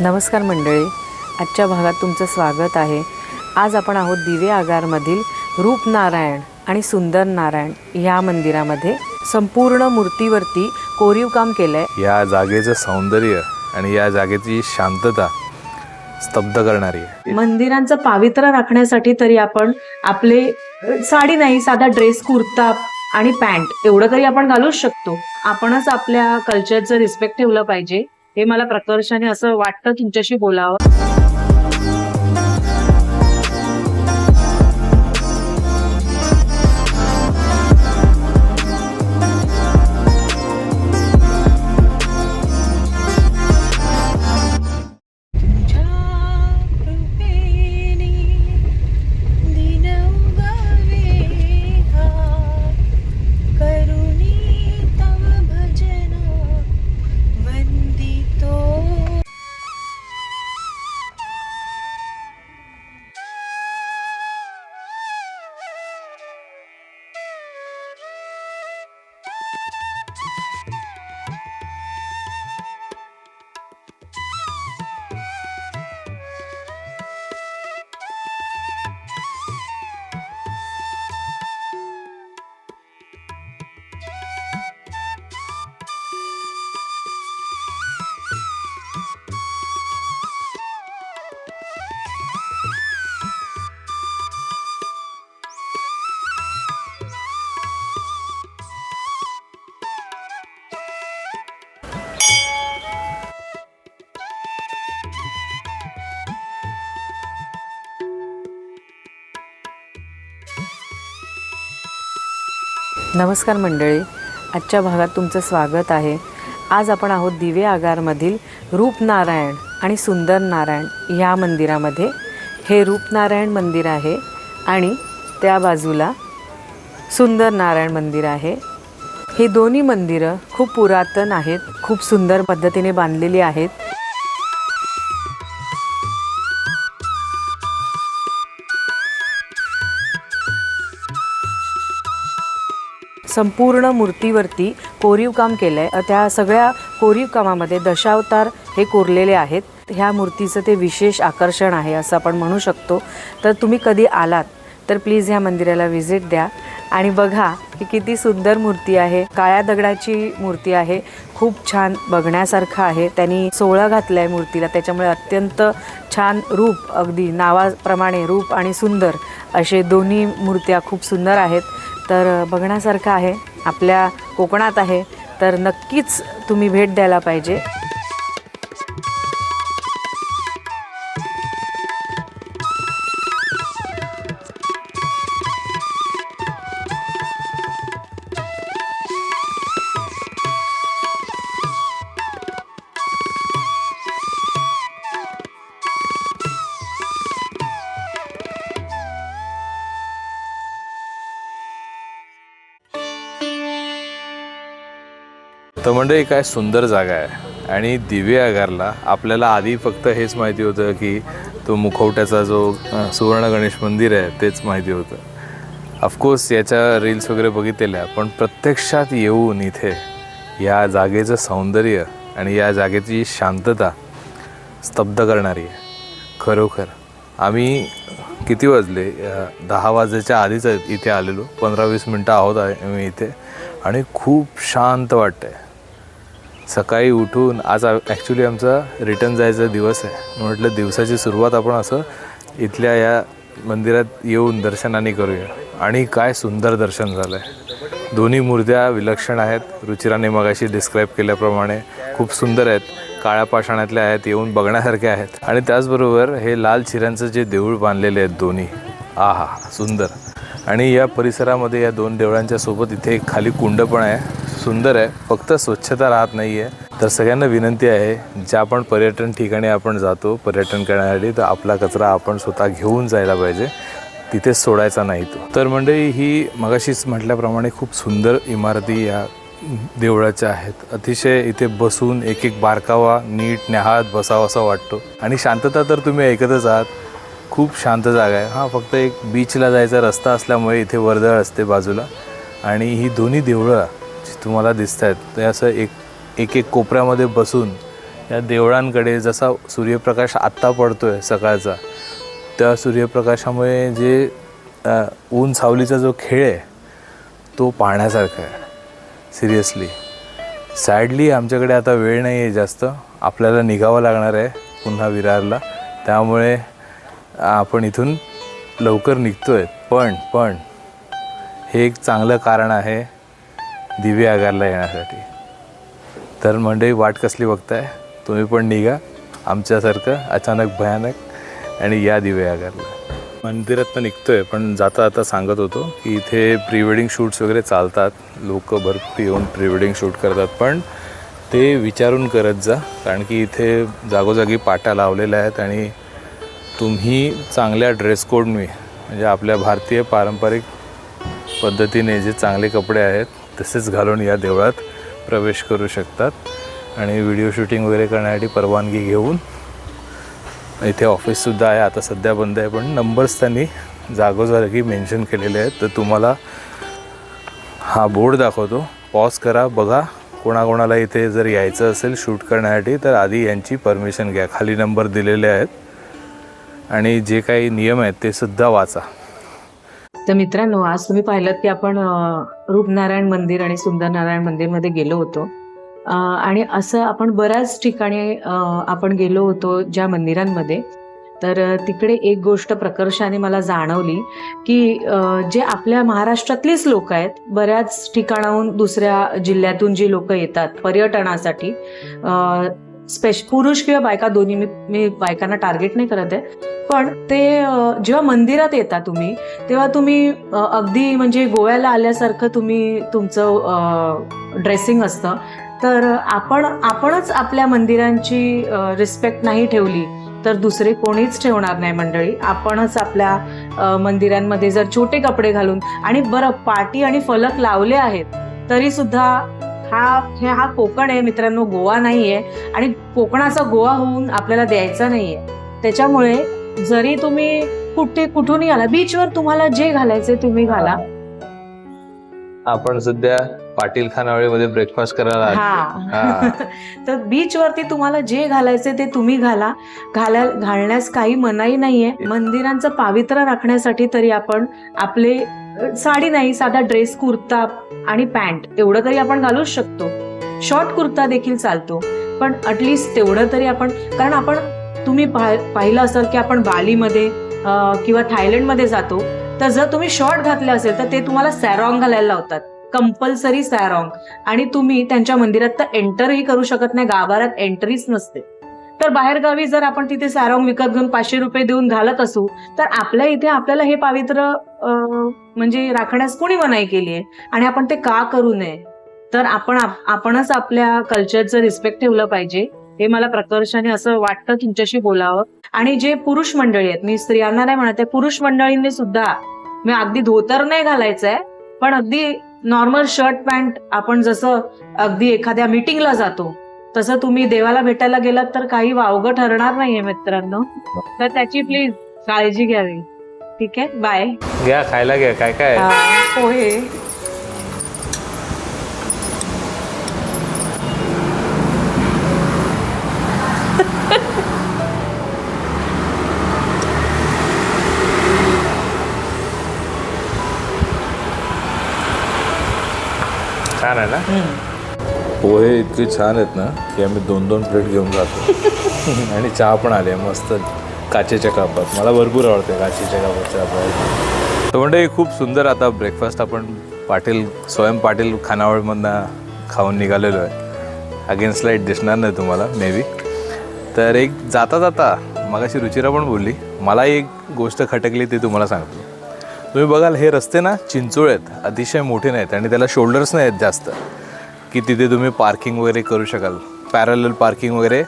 नमस्कार मंडळी. आजच्या भागात तुमचं स्वागत आहे. आज आपण आहोत दिवे आगारमधील रूपनारायण आणि सुंदर नारायण ह्या मंदिरामध्ये. संपूर्ण मूर्तीवरती कोरीव काम केलं आहे या जागेचं सौंदर्य आणि या जागेची शांतता स्तब्ध करणारी आहे. मंदिरांचं पावित्र्य राखण्यासाठी तरी आपण आपले अ, साडी नाही साधा ड्रेस कुर्ता आणि पॅन्ट एवढं तरी आपण घालूच शकतो. आपणच आपल्या कल्चरचं रिस्पेक्ट ठेवलं पाहिजे. हे मला प्रकर्षाने असं वाटतं तुमच्याशी बोलावं. नमस्कार मंडळी. आजच्या भागात तुमचं स्वागत आहे. आज आपण आहोत दिवे आगारमधील रूपनारायण आणि सुंदर नारायण ह्या मंदिरामध्ये. हे रूपनारायण मंदिर आहे आणि त्या बाजूला सुंदर नारायण मंदिर आहे. ही दोन्ही मंदिरं खूप पुरातन आहेत खूप सुंदर पद्धतीने बांधलेली आहेत. संपूर्ण मूर्तीवरती कोरीव काम केलं आहे त्या सगळ्या कोरीव कामामध्ये दशावतार हे कोरलेले आहेत. ह्या मूर्तीचं ते विशेष आकर्षण आहे असं आपण म्हणू शकतो. तर तुम्ही कधी आलात तर प्लीज ह्या मंदिराला व्हिजिट द्या. आणि बघा की किती सुंदर मूर्ती आहे. काळ्या दगडाची मूर्ती आहे. खूप छान बघण्यासारखं आहे. त्यांनी सोळा घातलं आहे मूर्तीला. त्याच्यामुळे अत्यंत छान रूप अगदी नावाप्रमाणे रूप आणि सुंदर असे दोन्ही मूर्त्या खूप सुंदर आहेत. तर बघण्यासारखं आहे. आपल्या कोकणात आहे. तर नक्कीच तुम्ही भेट द्यायला पाहिजे. तर मंडळी काय सुंदर जागा आहे. आणि दिवे आगारला आपल्याला आधी फक्त हेच माहिती होतं की तो मुखवट्याचा जो सुवर्ण गणेश मंदिर आहे तेच माहिती होतं. ऑफकोर्स याच्या रील्स वगैरे बघितलेल्या पण प्रत्यक्षात येऊन इथे या जागेचं सौंदर्य आणि या जागेची शांतता स्तब्ध करणारी आहे. खरोखर आम्ही किती वाजले? दहा वाजायच्या आधीच इथे आलेलो पंधरा वीस मिनटं आहोत आहे मी इथे. आणि खूप शांत वाटतं आहे सकाळी उठून आज ॲक्च्युली आमचा रिटर्न जायचा दिवस आहे. म्हटलं दिवसाची सुरुवात आपण असं इथल्या या मंदिरात येऊन दर्शनाने करूया. आणि काय सुंदर दर्शन झालं आहे दोन्ही मूर्त्या विलक्षण आहेत. रुचिराने मगाशी डिस्क्राईब केल्याप्रमाणे खूप सुंदर आहेत. काळ्या पाषाणातल्या आहेत येऊन बघण्यासारख्या आहेत. आणि त्याचबरोबर हे लाल चिऱ्यांचं जे देऊळ बांधलेले आहेत दोन्ही आहा सुंदर. आणि या परिसरामध्ये या दोन देवळांच्या सोबत इथे एक खाली कुंड पण आहे. सुंदर आहे. फक्त स्वच्छता राहत नाही आहे तर सगळ्यांना विनंती आहे ज्या पण पर्यटन ठिकाणी आपण जातो पर्यटन करण्यासाठी तर आपला कचरा आपण स्वतः घेऊन जायला पाहिजे. तिथेच सोडायचा नाही तो. तर मंडळी ही मगाशीच म्हटल्याप्रमाणे खूप सुंदर इमारती या देवळाच्या आहेत. अतिशय इथे बसून एक एक बारकावा नीट न्याहाळत बसावा असा वाटतो. आणि शांतता तर तुम्ही ऐकतच आहात. खूप शांत जागा आहे. हां फक्त एक बीचला जायचा रस्ता असल्यामुळे इथे वर्दळ असते बाजूला. आणि ही दोन्ही देवळं तुम्हाला दिसत आहेत ते असं एक एक एक कोपऱ्यामध्ये बसून या देवळांकडे जसा सूर्यप्रकाश आत्ता पडतो आहे सकाळचा त्या सूर्यप्रकाशामुळे जे ऊन सावलीचा जो खेळ आहे तो पाहण्यासारखा आहे. सिरियसली. सॅडली आमच्याकडे आता वेळ नाही आहे जास्त. आपल्याला निघावं लागणार आहे पुन्हा विरारला. त्यामुळे आपण इथून लवकर निघतो आहे पण पण हे एक चांगलं कारण आहे. दिवे आगारला येण्यासाठी. तर मंडळी वाट कसली बघताय? तुम्ही पण निघा. आमच्यासारखं अचानक भयानक आणि या दिवे आगारला. मंदिरात निघतोय पण जाता जाता सांगत होतो की इथे प्री वेडिंग शूट्स वगैरे चालतात. लोक भरपूर येऊन प्री वेडिंग शूट करतात पण ते विचारून करत जा कारण की इथे जागोजागी पाट्या लावलेल्या आहेत आणि तुम्ही चांगल्या ड्रेस कोडने म्हणजे आपल्या भारतीय पारंपरिक पद्धतीने जे चांगले कपडे आहेत तसेच घालून या देवळात प्रवेश करू शकतात. आणि व्हिडिओ शूटिंग वगैरे करण्यासाठी परवानगी घेऊन इथे ऑफिससुद्धा आहे. आता सध्या बंद आहे पण नंबर्स त्यांनी जागोजागी मेन्शन केलेले आहेत. तर तुम्हाला हा बोर्ड दाखवतो. पॉज करा बघा कोणाकोणाला इथे जर यायचं असेल शूट करण्यासाठी तर आधी यांची परमिशन घ्या. खाली नंबर दिलेले आहेत. आणि जे काही नियम आहेत ते सुद्धा वाचा. तर मित्रांनो आज तुम्ही पाहिलं की आपण रूपनारायण मंदिर आणि सुंदरनारायण मंदिरमध्ये गेलो होतो. आणि असं आपण बऱ्याच ठिकाणी आपण गेलो होतो ज्या मंदिरांमध्ये. तर तिकडे एक गोष्ट प्रकर्षाने मला जाणवली की जे आपल्या महाराष्ट्रातलीच लोक आहेत बऱ्याच ठिकाणाहून दुसऱ्या जिल्ह्यातून जी लोक येतात पर्यटनासाठी स्पेश पुरुष किंवा बायका दोन्ही मी मी बायकांना टार्गेट नाही करत आहे. पण ते जेव्हा मंदिरात येता तुम्ही तेव्हा तुम्ही अगदी म्हणजे गोव्याला आल्यासारखं तुम्ही तुमचं ड्रेसिंग असतं. तर आपण आपणच आपल्या मंदिरांची रिस्पेक्ट नाही ठेवली तर दुसरे कोणीच ठेवणार नाही मंडळी. आपणच आपल्या मंदिरांमध्ये जर छोटे कपडे घालून आणि बरं पाटी आणि फलक लावले आहेत तरी सुद्धा हा हे हा कोकण आहे मित्रांनो गोवा नाही आहे आणि कोकणाचा गोवा होऊन आपल्याला द्यायचा नाही आहे त्याच्यामुळे जरी तुम्ही कुठे कुठूनही आला बीचवर तुम्हाला जे घालायचे तुम्ही घाला. आपण सध्या पाटील खानावळीमध्ये ब्रेकफास्ट करायला. हा. तर बीच वरती तुम्हाला जे घालायचे ते तुम्ही घाला. घाला घालण्यास काही मनाई नाहीये. मंदिरांचं पावित्र्य राखण्यासाठी तरी आपण आपले साडी नाही साधा ड्रेस कुर्ता आणि पॅन्ट एवढं तरी आपण घालूच शकतो. शॉर्ट कुर्ता देखील चालतो. पण अटलिस्ट तेवढं तरी आपण कारण आपण तुम्ही पाह- पाहिलं असेल की आपण बालीमध्ये किंवा थायलंडमध्ये जातो तर जर तुम्ही शॉर्ट घातले असेल तर ते तुम्हाला सॅरॉंग घालायला लावतात. Compulsory sarong. आणि तुम्ही त्यांच्या मंदिरात तर एंटरही करू शकत नाही गाभाऱ्यात एंट्रीच नसते. तर बाहेरगावी जर आपण तिथे सॅरॉंग विकत घेऊन पाचशे रुपये देऊन घालत असू तर आपल्या इथे आपल्याला हे पावित्र्य म्हणजे राखण्यास कोणी मनाई केली आहे? आणि आपण ते का करू नये? तर आपण आपणच आपल्या कल्चरचं रिस्पेक्ट ठेवलं पाहिजे. हे मला प्रकर्षाने असं वाटतं तुमच्याशी बोलावं. आणि जे पुरुष मंडळी आहेत मी स्त्रियांना नाही म्हणत आहे पुरुष मंडळींनी सुद्धा मी अगदी धोतर नाही घालायचंय पण अगदी नॉर्मल शर्ट पॅन्ट आपण जसं अगदी एखाद्या मिटिंगला जातो तसं तुम्ही देवाला भेटायला गेलात तर काही वावगं ठरणार नाहीये मित्रांनो. तर त्याची प्लीज काळजी घ्यावी. ठीक आहे? बाय घ्या खायला घ्या काय काय? पोहे. छान आहे ना? पोहे इतके छान आहेत ना की आम्ही दोन दोन प्लेट घेऊन जातो. आणि चहा पण आले मस्त. काचेच्या कापात. मला भरपूर आवडते काचेच्या कापात चहा पाहिजे तर म्हणजे खूप सुंदर आता ब्रेकफास्ट आपण पाटील स्वयं पाटील खानावळमधनं खाऊन निघालेलो आहे. अगेन स्लाईट दिसणार नाही तुम्हाला मे बी तर एक जाता जाता मगाशी रुचिरा पण बोलली मला एक गोष्ट खटकली ती तुम्हाला सांगतो. तुम्ही बघाल हे रस्ते ना चिंचोळ आहेत अतिशय मोठे नाहीत आणि त्याला शोल्डर्स नाही आहेत जास्त. की तिथे तुम्ही पार्किंग वगैरे करू शकाल. पॅरल पार्किंग वगैरे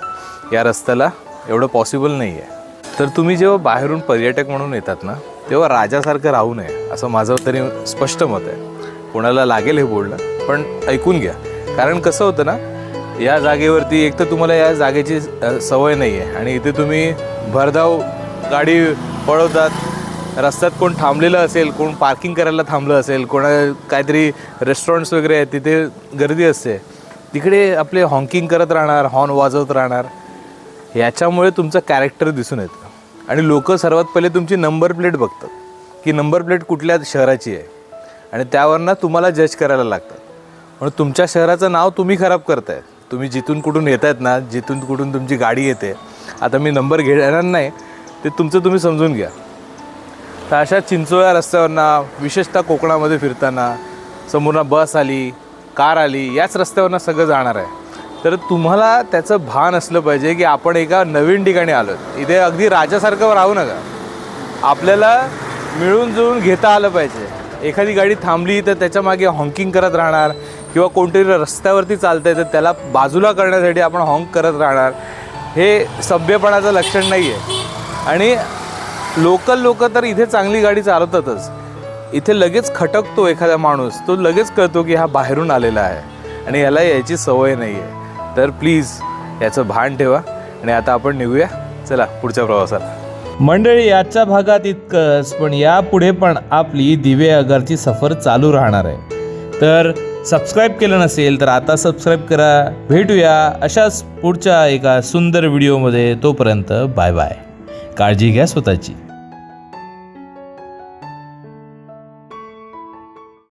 या रस्त्याला एवढं पॉसिबल नाही आहे तर तुम्ही जेव्हा बाहेरून पर्यटक म्हणून येतात ना तेव्हा राजासारखं राहू नये असं माझं तरी स्पष्ट मत आहे. कोणाला लागेल हे बोलणं पण ऐकून घ्या. कारण कसं होतं ना या जागेवरती एक तर तुम्हाला या जागेची सवय नाही आहे आणि इथे तुम्ही भरधाव गाडी पळवतात रस्त्यात कोण थांबलेलं असेल कोण पार्किंग करायला थांबलं असेल कोणा काहीतरी रेस्टॉरंट्स वगैरे आहेत तिथे गर्दी असते. तिकडे आपले हॉन्किंग करत राहणार हॉर्न वाजवत राहणार. याच्यामुळे तुमचं कॅरेक्टर दिसून येतं. आणि लोक सर्वात पहिले तुमची नंबर प्लेट बघतात. की नंबर प्लेट कुठल्या शहराची आहे? आणि त्यावरनं तुम्हाला जज करायला लागतात. म्हणून तुमच्या शहराचं नाव तुम्ही खराब करताय. तुम्ही जिथून कुठून येत आहेत ना जिथून कुठून तुमची गाडी येते. आता मी नंबर घेणार नाही ते तुमचं तुम्ही समजून घ्या. तर अशा चिंचोळ्या रस्त्यावरनं विशेषतः कोकणामध्ये फिरताना समोरनं बस आली कार आली याच रस्त्यावरनं सगळं जाणार आहे. तर तुम्हाला त्याचं भान असलं पाहिजे की आपण एका नवीन ठिकाणी आलो. इथे अगदी राजासारखं राहू नका. आपल्याला मिळून जुळून घेता आलं पाहिजे. एखादी गाडी थांबली तर त्याच्यामागे हॉंकिंग करत राहणार किंवा कोणतरी रस्त्यावरती चालतंय तर त्याला बाजूला करण्यासाठी आपण हॉंक करत राहणार. हे सभ्यपणाचं लक्षण नाही आहे आणि लोकल लोक तर इथे चांगली गाडी चालवतातच. इथे लगेच खटकतो एखादा माणूस तो लगेच कळतो की हा बाहेरून आलेला आहे आणि याला यायची सवय नाही आहे तर प्लीज याचं भान ठेवा आणि आता आपण निघूया. चला पुढच्या प्रवासाला मंडळी आजच्या भागात इतकंच पण यापुढे पण आपली दिवे अगरची सफर चालू राहणार आहे. तर सबस्क्राईब केलं नसेल तर आता सबस्क्राईब करा. भेटूया अशाच पुढच्या एका सुंदर व्हिडिओमध्ये तोपर्यंत बाय बाय काळजी घ्या स्वतःची.